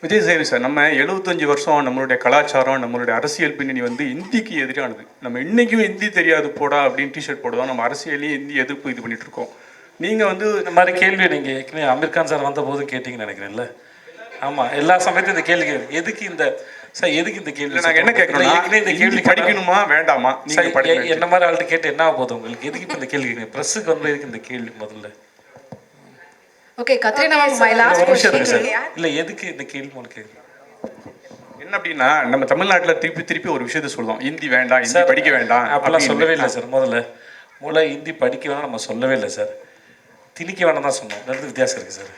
Vijay சேவி sir நம்ம எழுபத்தஞ்சு வருஷம் நம்மளுடைய கலாச்சாரம் நம்மளுடைய அரசியல் பின்னணி வந்து இந்திக்கு எதிரானது. நம்ம இன்னைக்கும் ஹிந்தி தெரியாது போடா அப்படின்னு டிஷர்ட் போடுவோம். நம்ம அரசியலையும் ஹிந்தி எதிர்ப்பு இது பண்ணிட்டு இருக்கோம். நீங்க வந்து இந்த மாதிரி கேள்வி நீங்கள் ஏற்கனவே அமீர் கான் சார் வந்த போதும் கேட்டீங்கன்னு நினைக்கிறேன்ல. ஆமாம் எல்லா சமயத்தையும் இந்த கேள்வி கேட்கு- எதுக்கு இந்த சார் எதுக்கு இந்த கேள்வி நாங்க என்ன இல்ல, கேட்கறோம்னா ஏற்கனவே இந்த கேள்வி படிக்கணுமா வேண்டாமா? நீங்க சார், என்ன மாதிரி ஆள்கிட்ட கேட்டு என்ன ஆக போகுது உங்களுக்கு? எதுக்கு இப்போ இந்த கேள்வி ப்ரெஸ்ஸுக்கு வந்து எதுக்கு இந்த கேள்வி முதல்ல. ஓகே கத்ரினா மை இல்ல, லாஸ்ட் சார் இல்லை எதுக்கு இந்த கேள்வி உங்களுக்கு கேட்குறீங்க என்ன அப்படின்னா நம்ம தமிழ்நாட்டுல திருப்பி திருப்பி ஒரு விஷயத்த சொல்லுவோம் ஹிந்தி வேண்டாம் ஹிந்தி படிக்க வேண்டாம் அப்பெல்லாம். சொல்லவே இல்லை சார் முதல்ல. முதல்ல ஹிந்தி படிக்க வேணாம் நம்ம சொல்லவே இல்லை சார். திணிக்க வேணாம் தான் சொன்னோம். ரெண்டு வித்தியாசம் இருக்குது சார்.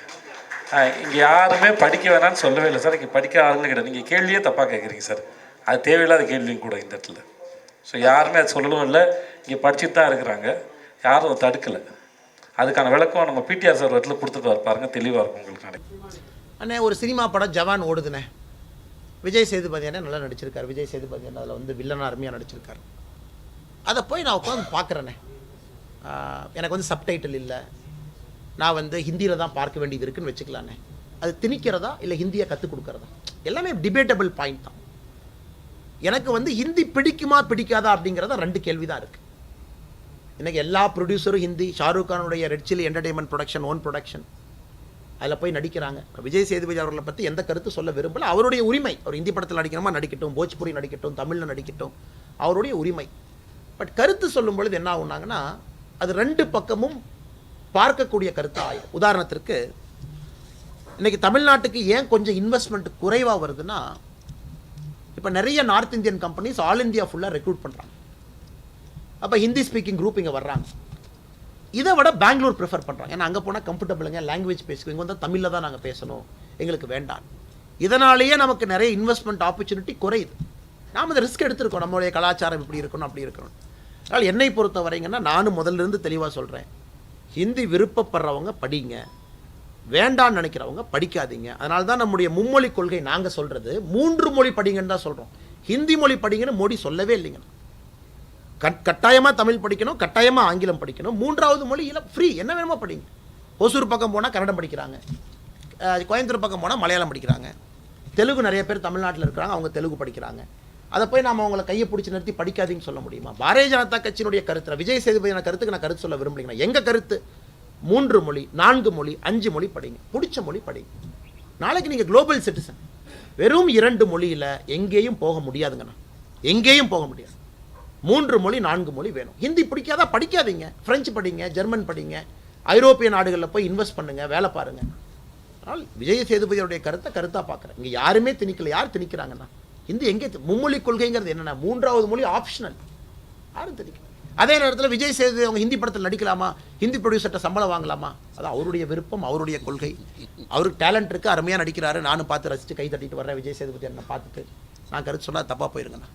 இங்கே யாருமே படிக்க வேணாம்னு சொல்லவே இல்லை சார். இங்கே படிக்க ஆளுங்க கிடையாது. நீங்கள் கேள்வியே தப்பாக கேட்குறீங்க சார். அது தேவையில்லாத கேள்வியும் கூட இந்த இடத்துல. ஸோ யாருமே அது சொல்லவும் இல்லை. இங்கே படிச்சுட்டு தான் இருக்கிறாங்க. யாரும் தடுக்கலை. அதுக்கான விளக்கம் நம்ம பிடிஆர் சார் இடத்துல கொடுத்துட்டு பாருங்க தெளிவாக இருக்கும் உங்களுக்கு அண்ணே ஒரு சினிமா படம் ஜவான் ஓடுதுண்ணே. விஜய் சேதுபதி அண்ணே நல்லா நடிச்சிருக்காரு. விஜய் சேதுபதி அண்ணே அதில் வந்து வில்லனா அருமையாக நடிச்சிருக்காரு. அதை போய் நான் உட்காந்து பார்க்குறேனே எனக்கு வந்து சப்டைட்டில் இல்லை. நான் வந்து ஹிந்தியில் தான் பார்க்க வேண்டியது இருக்குன்னு வச்சுக்கலாண்ணே. அது திணிக்கிறதா இல்லை ஹிந்தியை கற்றுக் கொடுக்குறதா? எல்லாமே டிபேட்டபிள் பாயிண்ட் தான். எனக்கு வந்து ஹிந்தி பிடிக்குமா பிடிக்காதா அப்படிங்கிறத ரெண்டு கேள்வி தான் இருக்குது இன்றைக்கி எல்லா ப்ரொடியூசரும் Hindi Shahrukh கானுடைய Red Chilli Entertainment production own production அதில் போய் நடிக்கிறாங்க. விஜய் சேதுபதி அவர்களை பற்றி எந்த கருத்து சொல்ல விரும்பல. அவருடைய உரிமை அவர் ஹிந்தி படத்தில் நடிக்கிறோமா? நடிக்கட்டும். போஜ்புரி நடிக்கட்டும். தமிழில் நடிக்கட்டும். அவருடைய உரிமை. பட் கருத்து சொல்லும் பொழுது என்ன ஆகுனாங்கன்னா அது ரெண்டு பக்கமும் பார்க்கக்கூடிய கருத்து ஆயிரும். உதாரணத்திற்கு இன்னைக்கு தமிழ்நாட்டுக்கு ஏன் கொஞ்சம் இன்வெஸ்ட்மெண்ட் குறைவாக வருதுன்னா இப்போ நிறைய north Indian companies all India ஃபுல்லாக ரெக்ரூட் பண்ணுறாங்க அப்போ ஹிந்தி ஸ்பீக்கிங் குரூப் இங்கே வர்றாங்க. இதை விட பெங்களூர் ப்ரிஃபர் பண்ணுறாங்க ஏன்னா அங்கே போனால் கம்ஃபர்டபுளுங்க லாங்குவேஜ் பேசுவோம் இங்கே வந்தால் தமிழில் தான் நாங்கள் பேசணும். எங்களுக்கு வேண்டாம். இதனாலேயே நமக்கு நிறைய இன்வெஸ்ட்மெண்ட் ஆப்பர்ச்சுனிட்டி குறையுது. நாம் இந்த ரிஸ்க் எடுத்திருக்கோம். நம்மளுடைய கலாச்சாரம் இப்படி இருக்கணும் அப்படி இருக்கணும். அதனால் என்னை பொறுத்த வரைங்கன்னா நானும் முதல்ல இருந்து தெளிவாக சொல்கிறேன் ஹிந்தி விருப்பப்படுறவங்க படிங்க. வேண்டான்னு நினைக்கிறவங்க படிக்காதீங்க. அதனால தான் நம்முடைய மும்மொழி கொள்கை நாங்கள் சொல்கிறது மூன்று மொழி படிங்கன்னு தான் சொல்கிறோம் ஹிந்தி மொழி படிங்கன்னு மோடி சொல்லவே இல்லைங்க. கட் கட்டாயமாக தமிழ் படிக்கணும் கட்டாயமாக ஆங்கிலம் படிக்கணும். மூன்றாவது மொழி இல்லை ஃப்ரீ என்ன வேணுமோ படிங்க. ஒசூர் பக்கம் போனால் கன்னடம் படிக்கிறாங்க. கோயம்புத்தூர் பக்கம் போனால் மலையாளம் படிக்கிறாங்க. தெலுங்கு நிறைய பேர் தமிழ்நாட்டில் இருக்கிறாங்க அவங்க தெலுங்கு படிக்கிறாங்க. அதை போய் நம்ம அவங்கள கையை பிடிச்சி நிறுத்தி படிக்காதீங்கன்னு சொல்ல முடியுமா? பாரதிய ஜனதா கட்சியினுடைய கருத்து விஜய் சேதுபதியான கருத்துக்கு நான் கருத்து சொல்ல விரும்புகிறேன் எங்கள் கருத்து? மூன்று மொழி நான்கு மொழி அஞ்சு மொழி படிங்க. பிடிச்ச மொழி படிங்க. நாளைக்கு நீங்கள் குளோபல் சிட்டிசன் வெறும் இரண்டு மொழியில் எங்கேயும் போக முடியாதுங்கண்ணா. எங்கேயும் போக முடியாது. மூன்று மொழி நான்கு மொழி வேணும். ஹிந்தி பிடிக்காதா? படிக்காதீங்க. பிரெஞ்சு படிங்க ஜெர்மன் படிங்க. ஐரோப்பிய நாடுகளில் போய் இன்வெஸ்ட் பண்ணுங்க வேலை பாருங்க. ஆனால் விஜய் சேதுபதியோடைய கருத்தை கருத்தாக பார்க்குறேன். இங்கே யாருமே திணிக்கல. யார் திணிக்கிறாங்கன்னா? ஹிந்தி எங்கே மும்மொழி கொள்கைங்கிறது என்னென்ன மூன்றாவது மொழி ஆப்ஷனல் யாரும் திணிக்கல. அதே நேரத்தில் விஜய் சேது அவங்க ஹிந்தி படத்தில் நடிக்கலாமா? ஹிந்தி ப்ரொடியூசர்கிட்ட சம்பளம் வாங்கலாமா? அது அவருடைய விருப்பம் அவருடைய கொள்கை. அவருக்கு டேலண்ட் இருக்குது அருமையாக நடிக்கிறாரு. நானும் பார்த்து ரசித்து கை தட்டிட்டு வர்றேன். விஜய் சேதுபதி என்ன பார்த்துட்டு. நான் கருத்து சொன்னால் தப்பாக போயிருங்கண்ணா.